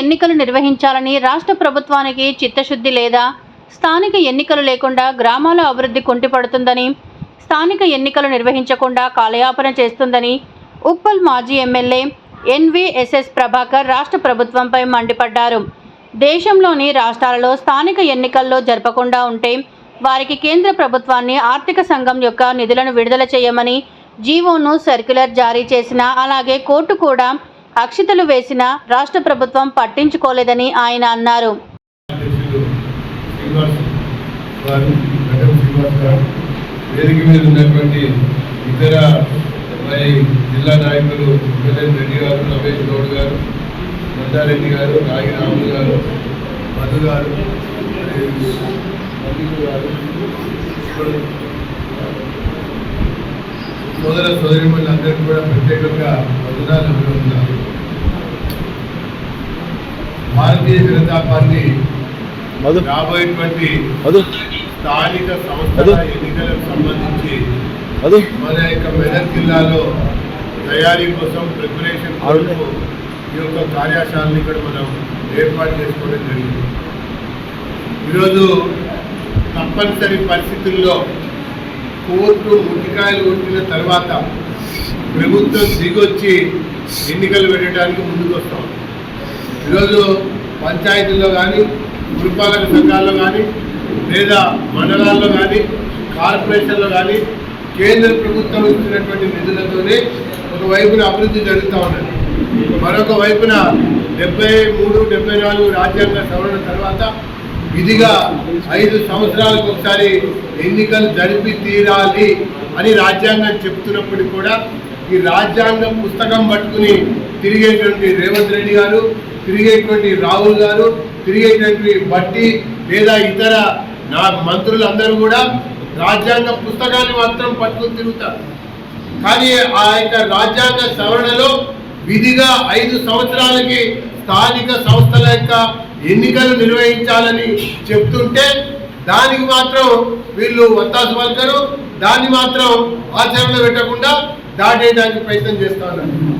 ఎన్నికలు నిర్వహించాలని రాష్ట్ర ప్రభుత్వానికి చిత్తశుద్ధి లేదా స్థానిక ఎన్నికలు లేకుండా గ్రామాల అభివృద్ధి కుంటిపడుతుందని స్థానిక ఎన్నికలు నిర్వహించకుండా కాలయాపన చేస్తుందని ఉప్పల్ మాజీ ఎమ్మెల్యే ఎన్విఎస్ఎస్ ప్రభాకర్ రాష్ట్ర ప్రభుత్వంపై మండిపడ్డారు. దేశంలోని రాష్ట్రాలలో స్థానిక ఎన్నికల్లో జరపకుండా ఉంటే వారికి కేంద్ర ప్రభుత్వాన్ని ఆర్థిక సంఘం యొక్క నిధులను విడుదల చేయమని జీవోను సర్క్యులర్ జారీ చేసిన అలాగే కోర్టు కూడా అక్షితలు వేసినా రాష్ట్ర ప్రభుత్వం పట్టించుకోలేదని ఆయన అన్నారు. వేదిక మీద ఉన్నటువంటి ఇతర మరి జిల్లా నాయకులు రెడ్డి గారు రమేష్ గౌడ్ గారు మందారెడ్డి గారు గారు మధు గారు గారు ఇప్పుడు సోదర సోదరిమణులందరికీ కూడా ప్రత్యేకంగా వందనాలు అభినందనాలు. భారతీయ జనతా పార్టీ రాబోయేటువంటి స్థానిక సంస్థల ఎన్నికలకు సంబంధించి మన యొక్క మెదక్ జిల్లాలో తయారీ కోసం ప్రిపరేషన్ కొరకు ఈ యొక్క కార్యశాలను ఇక్కడ మనం ఏర్పాటు చేసుకోవడం జరిగింది. ఈరోజు తప్పనిసరి పరిస్థితుల్లో కోర్టు ముట్టికాయలు కొట్టిన తర్వాత ప్రభుత్వం దిగొచ్చి ఎన్నికలు పెట్టడానికి ముందుకు వస్తాం ఈరోజు పంచాయతీల్లో కానీ పురపాలక సంఘాల్లో కానీ లేదా మండలాల్లో కానీ కార్పొరేషన్లో కానీ కేంద్ర ప్రభుత్వం ఇచ్చినటువంటి నిధులతోనే ఒకవైపున అభివృద్ధి జరుగుతూ ఉన్నది. మరొక వైపున డెబ్బై మూడు డెబ్బై నాలుగు రాజ్యాంగ సవరణ తర్వాత విధిగా ఐదు సంవత్సరాలకు ఒకసారి ఎన్నికలు జరిపి తీరాలి అని రాజ్యాంగం చెప్తున్నప్పటికీ కూడా ఈ రాజ్యాంగం పుస్తకం పట్టుకుని తిరిగేటువంటి రేవంత్ రెడ్డి గారు తిరిగేటువంటి రాహుల్ గారు తిరిగేటువంటి బట్టి లేదా ఇతర నా మంత్రులందరూ కూడా రాజ్యాంగ పుస్తకాన్ని మాత్రం పట్టుకుని తిరుగుతారు. కానీ ఆ యొక్క రాజ్యాంగ సవరణలో విధిగా ఐదు సంవత్సరాలకి స్థానిక సంస్థల యొక్క ఎన్నికలు నిర్వహించాలని చెప్తుంటే దానికి మాత్రం వీళ్ళు వత్తాసు పలకరు. దాన్ని మాత్రం ఆచరణ పెట్టకుండా దాటేయడానికి ప్రయత్నం చేస్తా ఉన్నారు.